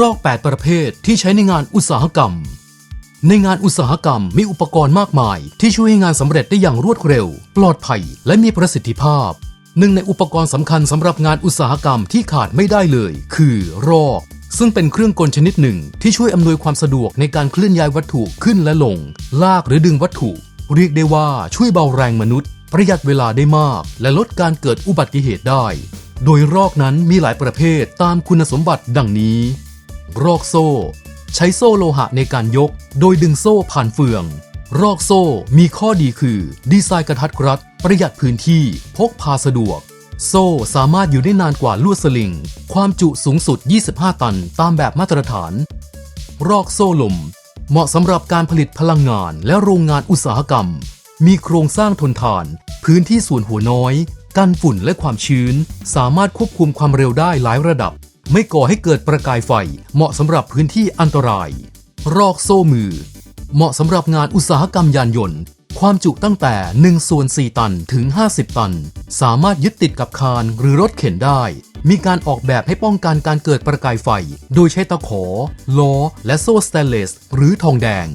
รอก 8 ประเภทที่ใช้ในงานอุตสาหกรรม ในงานอุตสาหกรรมมีอุปกรณ์มากมาย ที่ช่วยให้งานสำเร็จได้อย่างรวดเร็ว ปลอดภัย และมีประสิทธิภาพ หนึ่งในอุปกรณ์สำคัญสำหรับงานอุตสาหกรรมที่ขาดไม่ได้เลย คือรอก ซึ่งเป็นเครื่องกลชนิดหนึ่ง ที่ช่วยอำนวยความสะดวกในการเคลื่อนย้ายวัตถุขึ้นและลง ลากหรือดึงวัตถุ เรียกได้ว่าช่วยเบาแรงมนุษย์ ประหยัดเวลาได้มาก และลดการเกิดอุบัติเหตุได้ โดยรอกนั้นมีหลายประเภทตามคุณสมบัติดังนี้ รอกโซ่ ใช้โซ่โลหะในการยก โดยดึงโซ่ผ่านเฟือง รอกโซ่มีข้อดีคือ ดีไซน์กระทัดรัด ประหยัดพื้นที่ พกพาสะดวก โซ่สามารถอยู่ได้นานกว่าลวดสลิง ความจุสูงสุด 25 ตันตามแบบมาตรฐาน รอกโซ่ลม เหมาะสำหรับการผลิตพลังงานและโรงงานอุตสาหกรรม มีโครงสร้างทนทาน พื้นที่ส่วนหัวน้อยกันฝุ่นและความชื้น สามารถควบคุมความเร็วได้หลายระดับ ไม่ก่อให้เกิดประกายไฟ เหมาะสำหรับพื้นที่อันตราย รอกโซ่มือ เหมาะสำหรับงานอุตสาหกรรมยานยนต์ ความจุตั้งแต่1ส่วน4ตันถึง 50 ตัน สามารถยึดติดกับคานหรือรถเข็นได้ มีการออกแบบให้ป้องกันการเกิดประกายไฟ โดยใช้ตะขอ ล้อ และโซ่สแตนเลส หรือทองแดง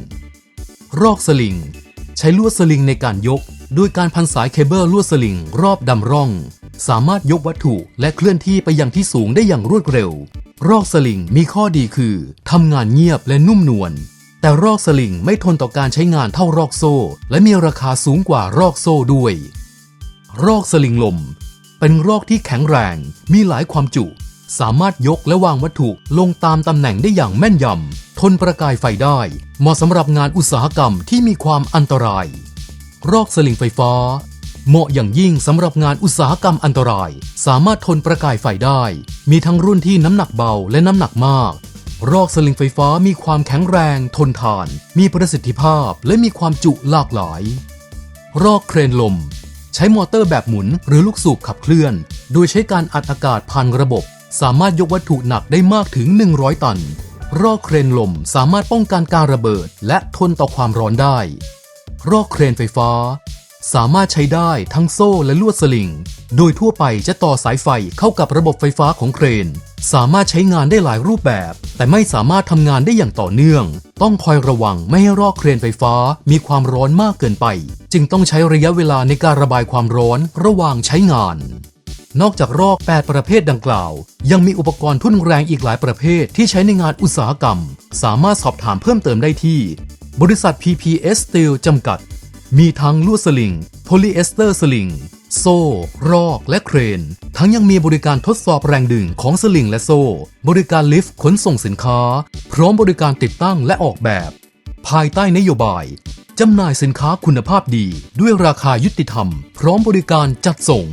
รอกสลิง ใช้ลวดสลิงในการยกโดยการพันสายเคเบิลลวดสลิงรอบดำร่อง สามารถยกวัตถุและเคลื่อนที่ไปยังที่สูงได้อย่างรวดเร็ว รอกสลิงมีข้อดีคือทำงานเงียบและนุ่มนวล แต่รอกสลิงไม่ทนต่อการใช้งานเท่ารอกโซ่ และมีราคาสูงกว่ารอกโซ่ด้วย รอกสลิงลม เป็นรอกที่แข็งแรง มีหลายความจุ สามารถยกและวางวัตถุลงตามตำแหน่งได้อย่างแม่นยำทนประกายไฟได้ เหมาะสำหรับงานอุตสาหกรรมที่มีความอันตราย รอกสลิงไฟฟ้า เหมาะอย่างยิ่งสำหรับงานอุตสาหกรรมอันตราย สามารถทนประกายไฟได้ มีทั้งรุ่นที่น้ำหนักเบาและน้ำหนักมาก รอกสลิงไฟฟ้ามีความแข็งแรง ทนทาน มีประสิทธิภาพและมีความจุหลากหลาย รอกเครนลม ใช้มอเตอร์แบบหมุนหรือลูกสูบขับเคลื่อน โดยใช้การอัดอากาศผ่านระบบ สามารถยกวัตถุหนักได้มากถึง 100 ตัน รอกเครนลมสามารถป้องกันการระเบิด และทนต่อความร้อนได้ รอกเครนไฟฟ้า สามารถใช้ได้ทั้งโซ่และลวดสลิง โดยทั่วไปจะต่อสายไฟเข้ากับระบบไฟฟ้าของเครน สามารถใช้งานได้หลายรูปแบบ แต่ไม่สามารถทำงานได้อย่างต่อเนื่อง ต้องคอยระวังไม่ให้รอกเครนไฟฟ้ามีความร้อนมากเกินไป จึงต้องใช้ระยะเวลาในการระบายความร้อนระหว่างใช้งาน นอกจากรอก 8 ประเภทดังกล่าว ยังมีอุปกรณ์ทุ่นแรงอีกหลายประเภทที่ใช้ในงานอุตสาหกรรม สามารถสอบถามเพิ่มเติมได้ที่ บริษัท PPS Steel จำกัด มีทั้งลวดสลิง โพลีเอสเตอร์สลิง โซ่ รอก และเครน ทั้งยังมีบริการทดสอบแรงดึงของสลิงและโซ่ บริการลิฟต์ขนส่งสินค้า พร้อมบริการติดตั้งและออกแบบ ภายใต้นโยบายจำหน่ายสินค้าคุณภาพดีด้วยราคายุติธรรม พร้อมบริการจัดส่ง